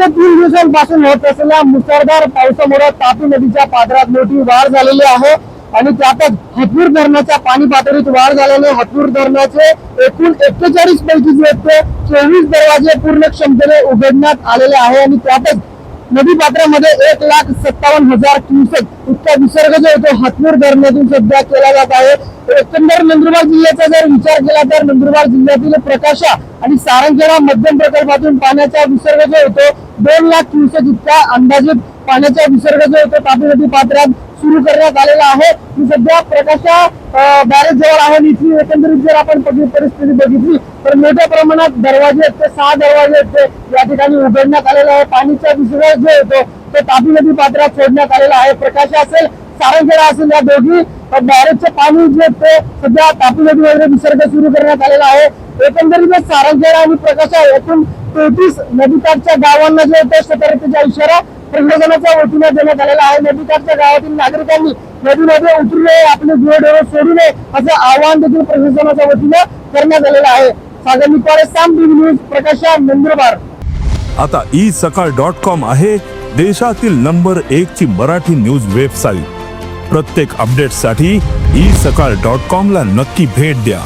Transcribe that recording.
ते तीन दिवसांपासून होत असलेल्या मुसळधार पावसामुळे तापी नदीच्या पात्रात मोठी वाढ झालेली आहे आणि त्यातच हतपूर धरणाच्या पाणी पातळीत वाढ झाल्याने हतपूर धरणाचे एकूण एक्केचाळीस पैकी जे आहेत ते चोवीस दरवाजे पूर्ण क्षमतेने उघडण्यात आलेले आहे आणि त्यातच नदी पात्रामध्ये एक लाख सत्तावन्न हजार क्युसेक. इतका विसर्ग जो आहे तो धरणातून सध्या केला जात आहे. एकंदर नंदुरबार जिल्ह्याचा जर विचार केला तर नंदुरबार जिल्ह्यातील प्रकाशा आणि सारंगखेडा मध्यम प्रकल्पातून पाण्याचा विसर्ग जो होतो दोन लाख क्युसेक इतका अंदाजित पाण्याचा विसर्ग जो होतो तापी नदी पात्रात सुरू करण्यात आलेला आहे. मी सध्या प्रकाशा बॅरेज जवळ आहे आणि इथली एकंदरीत जर आपण परिस्थिती बघितली तर मोठ्या प्रमाणात दरवाजे आहेत ते सहा दरवाजे आहेत ते या ठिकाणी उघडण्यात आलेले आहे. पाणीचा विसर्ग जो होतो तो तापी नदी पात्रात सोडण्यात आलेला आहे. प्रकाशा असेल सारंगखेडा असेल या दोघी बॅरेजचे पाणी जे आहे ते सध्या तापी नदी वगैरे विसर्ग सुरू करण्यात आलेला आहे. एकंदरीत सारंगखेडा आणि प्रकाशा एकूण तेहतीस नदीकाठच्या गावांना जे होतं सतर्कतेचा इशारा प्रशासनाच्या वतीने देण्यात आलेला आहे. नदीकाठच्या गावातील नागरिकांनी नदीमध्ये उतरू नये आपले गुरढोरं सोडू नये असं आवाहन देखील प्रशासनाच्या वतीने करण्यात आलेलं आहे. Sagar Nipale Saam TV news Prakasha Nandurbar. आता ई सकाळ डॉट कॉम आहे. देशातील नंबर एक ची मराठी न्यूज वेबसाईट. प्रत्येक अपडेटसाठी ई सकाळ डॉट कॉम ला नक्की भेट द्या.